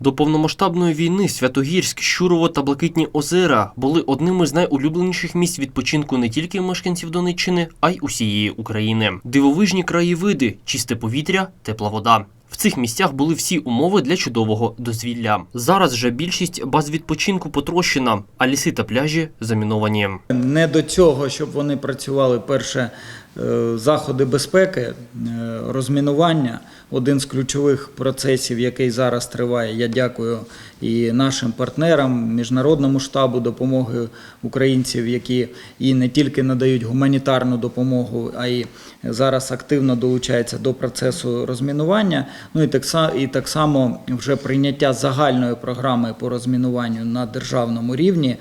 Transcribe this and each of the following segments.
До повномасштабної війни Святогірськ, Щурово та Блакитні озера були одними з найулюбленіших місць відпочинку не тільки мешканців Донеччини, а й усієї України. Дивовижні краєвиди, чисте повітря, тепла вода. В цих місцях були всі умови для чудового дозвілля. Зараз же більшість баз відпочинку потрощена, а ліси та пляжі заміновані. Не до цього, щоб вони працювали перше заходи безпеки, е, розмінування. Один з ключових процесів, який зараз триває. Я дякую і нашим партнерам, міжнародному штабу допомоги українців, які і не тільки надають гуманітарну допомогу, а й зараз активно долучаються до процесу розмінування. Ну і так і так само вже прийняття загальної програми по розмінуванню на державному рівні.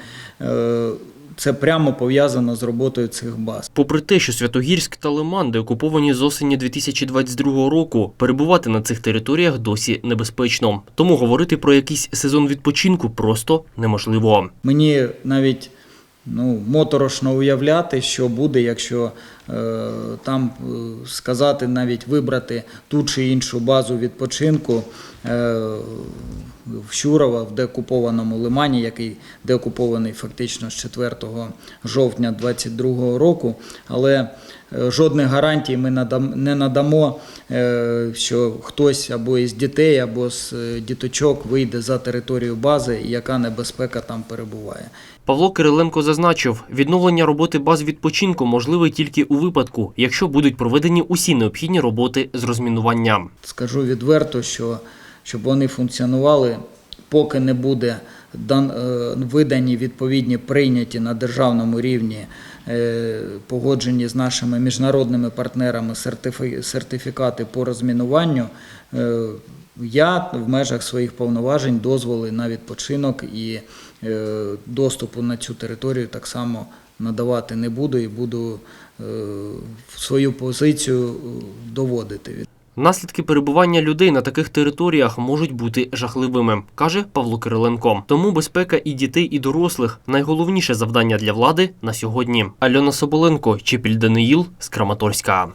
Це прямо пов'язано з роботою цих баз. Попри те, що Святогірськ та Лиман, де окуповані з осені 2022 року, перебувати на цих територіях досі небезпечно. Тому говорити про якийсь сезон відпочинку просто неможливо. Мені навіть ну, моторошно уявляти, що буде, якщо там е, сказати, навіть вибрати ту чи іншу базу відпочинку е, в Щурова, в деокупованому лимані, який деокупований фактично з 4 жовтня 2022 року. Але е, жодних гарантій ми не надамо, е, що хтось або із дітей, або з е, діточок вийде за територію бази, і яка небезпека там перебуває. Павло Кириленко зазначив, відновлення роботи баз відпочинку можливе тільки у випадку, якщо будуть проведені усі необхідні роботи з розмінування. Скажу відверто, що щоб вони функціонували, поки не буде е, видані відповідні прийняті на державному рівні е, погоджені з нашими міжнародними партнерами сертифі- сертифікати по розмінуванню. Я в межах своїх повноважень дозволи на відпочинок і е, доступу на цю територію так само надавати не буду і буду е, свою позицію е, доводити. Наслідки перебування людей на таких територіях можуть бути жахливими, каже Павло Кириленко. Тому безпека і дітей, і дорослих найголовніше завдання для влади на сьогодні. Альона Соболенко, Чепіль Даниїл з Краматорська.